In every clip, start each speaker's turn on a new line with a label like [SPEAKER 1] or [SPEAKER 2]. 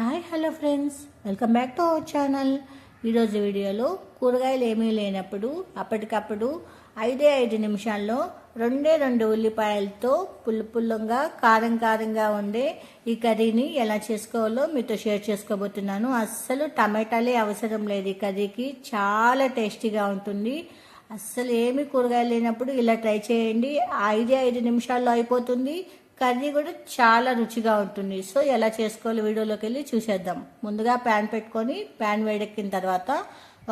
[SPEAKER 1] Hi hello friends. Welcome back to our channel. ఈరోజు వీడియోలో కూరగాయలు ఏమీ లేనప్పుడు అప్పటికప్పుడు ఐదే ఐదు నిమిషాల్లో రెండే రెండు ఉల్లిపాయలతో పుల్లు పుల్లంగా కారం కారంగా ఉండే ఈ కర్రీని ఎలా చేసుకోవాలో మీతో షేర్ చేసుకోబోతున్నాను. అస్సలు టమాటాలే అవసరం లేదు. ఈ కర్రీకి చాలా టేస్టీగా ఉంటుంది. అస్సలు ఏమి కూరగాయలు లేనప్పుడు ఇలా ట్రై చేయండి. ఐదే ఐదు నిమిషాల్లో అయిపోతుంది. కర్రీ కూడా చాలా రుచిగా ఉంటుంది. సో ఎలా చేసుకోవాలి వీడియోలోకి వెళ్ళి చూసేద్దాం. ముందుగా ప్యాన్ పెట్టుకొని ప్యాన్ వేడెక్కిన తర్వాత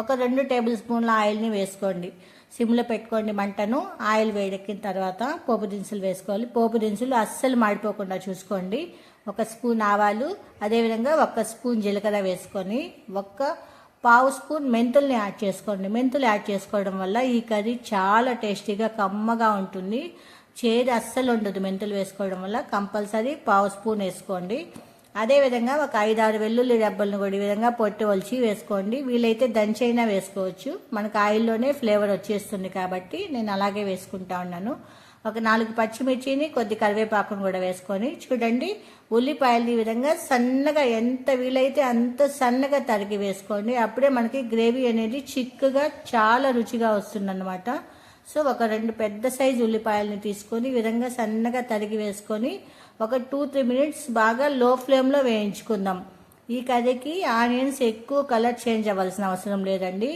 [SPEAKER 1] ఒక రెండు టేబుల్ స్పూన్ల ఆయిల్ని వేసుకోండి. సిమ్లో పెట్టుకోండి మంటను. ఆయిల్ వేడెక్కిన తర్వాత పోపు దినుసులు వేసుకోవాలి. పోపు దినుసులు అస్సలు మాడిపోకుండా చూసుకోండి. ఒక స్పూన్ ఆవాలు అదేవిధంగా ఒక స్పూన్ జీలకర్ర వేసుకొని ఒక్క పావు స్పూన్ మెంతుల్ని యాడ్ చేసుకోండి. మెంతులు యాడ్ చేసుకోవడం వల్ల ఈ కర్రీ చాలా టేస్టీగా కమ్మగా ఉంటుంది. చేదు అస్సలు ఉండదు మెంతులు వేసుకోవడం వల్ల. కంపల్సరీ పావు స్పూన్ వేసుకోండి. అదేవిధంగా ఒక ఐదు ఆరు వెల్లుల్లి డబ్బలను కూడా ఈ విధంగా పొట్టి ఒలిచి వేసుకోండి. వీలైతే దంచైనా వేసుకోవచ్చు. మనకు ఆయిల్లోనే ఫ్లేవర్ వచ్చేస్తుంది కాబట్టి నేను అలాగే వేసుకుంటా ఉన్నాను. ఒక నాలుగు పచ్చిమిర్చిని కొద్ది కరివేపాకును కూడా వేసుకొని చూడండి. ఉల్లిపాయలు ఈ విధంగా సన్నగా ఎంత వీలైతే అంత సన్నగా తరిగి వేసుకోండి. అప్పుడే మనకి గ్రేవీ అనేది చిక్కగా చాలా రుచిగా వస్తుందన్నమాట. సో ఒక రెండు పెద్ద సైజు ఉల్లిపాయలని తీసుకొని ఈ విధంగా సన్నగా తరిగి వేసుకొని ఒక టూ త్రీ మినిట్స్ బాగా లో ఫ్లేమ్లో వేయించుకుందాం. ఈ కర్రీకి ఆనియన్స్ ఎక్కువ కలర్ చేంజ్ అవ్వాల్సిన అవసరం లేదండి.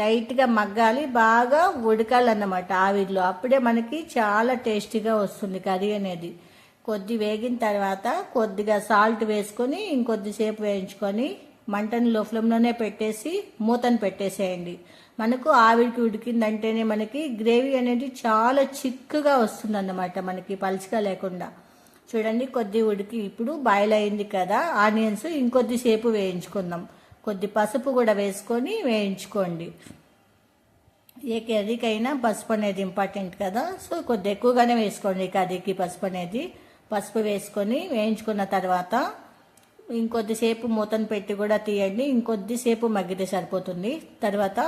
[SPEAKER 1] లైట్గా మగ్గాలి బాగా ఉడకాలన్నమాట ఆవిరిలో. అప్పుడే మనకి చాలా టేస్టీగా వస్తుంది కర్రీ అనేది. కొద్ది వేగిన తర్వాత కొద్దిగా సాల్ట్ వేసుకొని ఇంకొద్దిసేపు వేయించుకొని మంటను లో ఫ్లేమ్లోనే పెట్టేసి మూతను పెట్టేసేయండి. మనకు ఆవిడికి ఉడికిందంటేనే మనకి గ్రేవీ అనేది చాలా చిక్కగా వస్తుందన్నమాట మనకి పలుచగా లేకుండా. చూడండి కొద్ది ఉడికి ఇప్పుడు బాయిల్ అయింది కదా ఆనియన్స్ ఇంకొద్దిసేపు వేయించుకుందాం. కొద్ది పసుపు కూడా వేసుకొని వేయించుకోండి. ఏ కర్రీకైనా పసుపు అనేది ఇంపార్టెంట్ కదా సో కొద్ది ఎక్కువగానే వేసుకోండి కర్రీకి పసుపు అనేది. పసుపు వేసుకొని వేయించుకున్న తర్వాత ఇంకొద్దిసేపు మూతను పెట్టి కూడా తీయండి ఇంకొద్దిసేపు మగ్గితే సరిపోతుంది. తర్వాత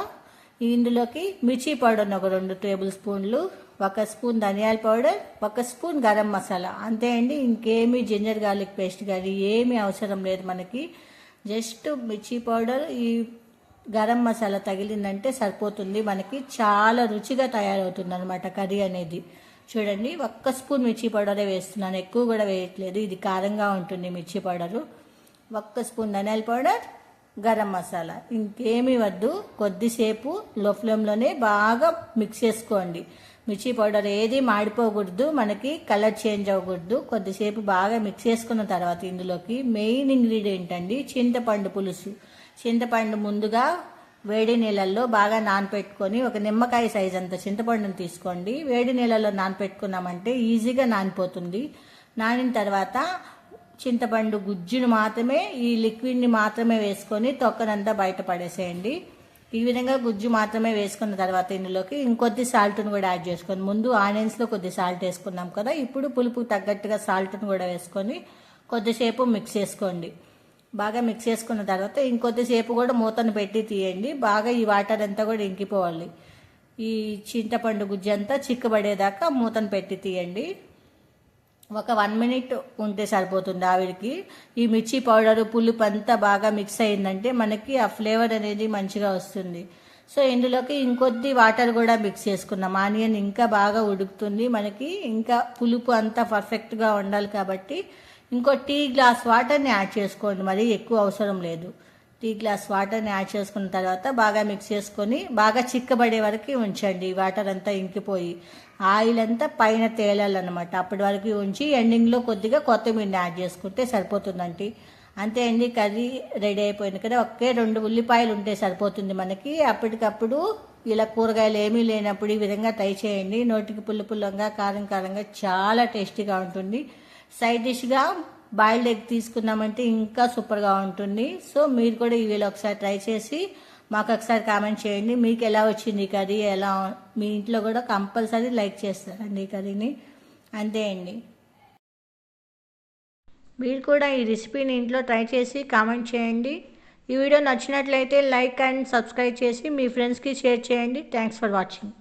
[SPEAKER 1] ఇందులోకి మిర్చి పౌడర్ ఒక రెండు టేబుల్ స్పూన్లు ఒక స్పూన్ ధనియాల పౌడర్ ఒక స్పూన్ గరం మసాలా. అంతే అండి ఇంకేమీ జింజర్ గార్లిక్ పేస్ట్ కానీ ఏమీ అవసరం లేదు మనకి. జస్ట్ మిర్చి పౌడర్ ఈ గరం మసాలా తగిలిందంటే సరిపోతుంది. మనకి చాలా రుచిగా తయారవుతుంది అనమాట కర్రీ అనేది. చూడండి ఒక్క స్పూన్ మిర్చి పౌడరే వేస్తున్నాను. ఎక్కువ కూడా వేయట్లేదు. ఇది కారంగా ఉంటుంది మిర్చి పౌడరు. ఒక్క స్పూన్ ధనియాల పౌడర్ గరం మసాలా. ఇంకేమీ వద్దు. కొద్దిసేపు లో ఫ్లేమ్లోనే బాగా మిక్స్ చేసుకోండి. మిర్చి పౌడర్ ఏది మాడిపోకూడదు. మనకి కలర్ చేంజ్ అవ్వకూడదు. కొద్దిసేపు బాగా మిక్స్ చేసుకున్న తర్వాత ఇందులోకి మెయిన్ ఇంగ్రీడియంట్ అండి చింతపండు పులుసు. చింతపండు ముందుగా వేడి నీళ్ళల్లో బాగా నానపెట్టుకొని ఒక నిమ్మకాయ సైజ్ అంత చింతపండుని తీసుకోండి. వేడి నీళ్ళల్లో నానపెట్టుకున్నామంటే ఈజీగా నానిపోతుంది. నానిన తర్వాత చింతపండు గుజ్జును మాత్రమే ఈ లిక్విడ్ని మాత్రమే వేసుకొని తొక్కనంతా బయట పడేసేయండి. ఈ విధంగా గుజ్జు మాత్రమే వేసుకున్న తర్వాత ఇందులోకి ఇంకొద్ది సాల్ట్ను కూడా యాడ్ చేసుకొని ముందు ఆనియన్స్లో కొద్ది సాల్ట్ వేసుకున్నాం కదా ఇప్పుడు పులుపు తగ్గట్టుగా సాల్ట్ను కూడా వేసుకొని కొద్దిసేపు మిక్స్ చేసుకోండి. బాగా మిక్స్ చేసుకున్న తర్వాత ఇంకొద్దిసేపు కూడా మూతను పెట్టి తీయండి. బాగా ఈ వాటర్ అంతా కూడా ఇంకిపోవాలి. ఈ చింతపండు గుజ్జు అంతా చిక్కబడేదాకా మూతను పెట్టి తీయండి. ఒక వన్ మినిట్ ఉంటే సరిపోతుంది ఆవిరికి ఈ మిర్చి పౌడర్ పులుపు అంతా బాగా మిక్స్ అయిందంటే మనకి ఆ ఫ్లేవర్ అనేది మంచిగా వస్తుంది. సో ఇందులోకి ఇంకొద్ది వాటర్ కూడా మిక్స్ చేసుకున్నాం. ఆనియన్ ఇంకా బాగా ఉడుకుతుంది. మనకి ఇంకా పులుపు అంతా పర్ఫెక్ట్గా ఉండాలి కాబట్టి ఇంకో టీ గ్లాస్ వాటర్ని యాడ్ చేసుకోండి. మరి ఎక్కువ అవసరం లేదు. టీ గ్లాస్ వాటర్ని యాడ్ చేసుకున్న తర్వాత బాగా మిక్స్ చేసుకొని బాగా చిక్కబడే వరకు ఉంచండి. వాటర్ అంతా ఇంకిపోయి ఆయిల్ అంతా పైన తేలాలన్నమాట. అప్పటి వరకు ఉంచి ఎండింగ్లో కొద్దిగా కొత్తిమీరని యాడ్ చేసుకుంటే సరిపోతుందండి. అంతే అండి కర్రీ రెడీ అయిపోయింది కదా. ఒకే రెండు ఉల్లిపాయలు ఉంటే సరిపోతుంది మనకి. అప్పటికప్పుడు ఇలా కూరగాయలు ఏమీ లేనప్పుడు ఈ విధంగా ట్రై చేయండి. నోటికి పుల్ల పుల్లంగా కారం కారంగా చాలా టేస్టీగా ఉంటుంది. సైడ్ డిష్గా బాయిల్డ్ ఎగ్ తీసుకున్నామంటే ఇంకా సూపర్గా ఉంటుంది. సో మీరు కూడా ఈ ఒకసారి ట్రై చేసి మాకు ఒకసారి కామెంట్ చేయండి. మీకు ఎలా వచ్చింది కర్రీ? ఎలా మీ ఇంట్లో కూడా కంపల్సరీ లైక్ చేస్తారండి ఈ కర్రీని? అంతే అండి. మీరు కూడా ఈ రెసిపీని ఇంట్లో ట్రై చేసి కామెంట్ చేయండి. ఈ వీడియో నచ్చినట్లయితే లైక్ అండ్ సబ్స్క్రైబ్ చేసి మీ ఫ్రెండ్స్కి షేర్ చేయండి. Thanks for watching.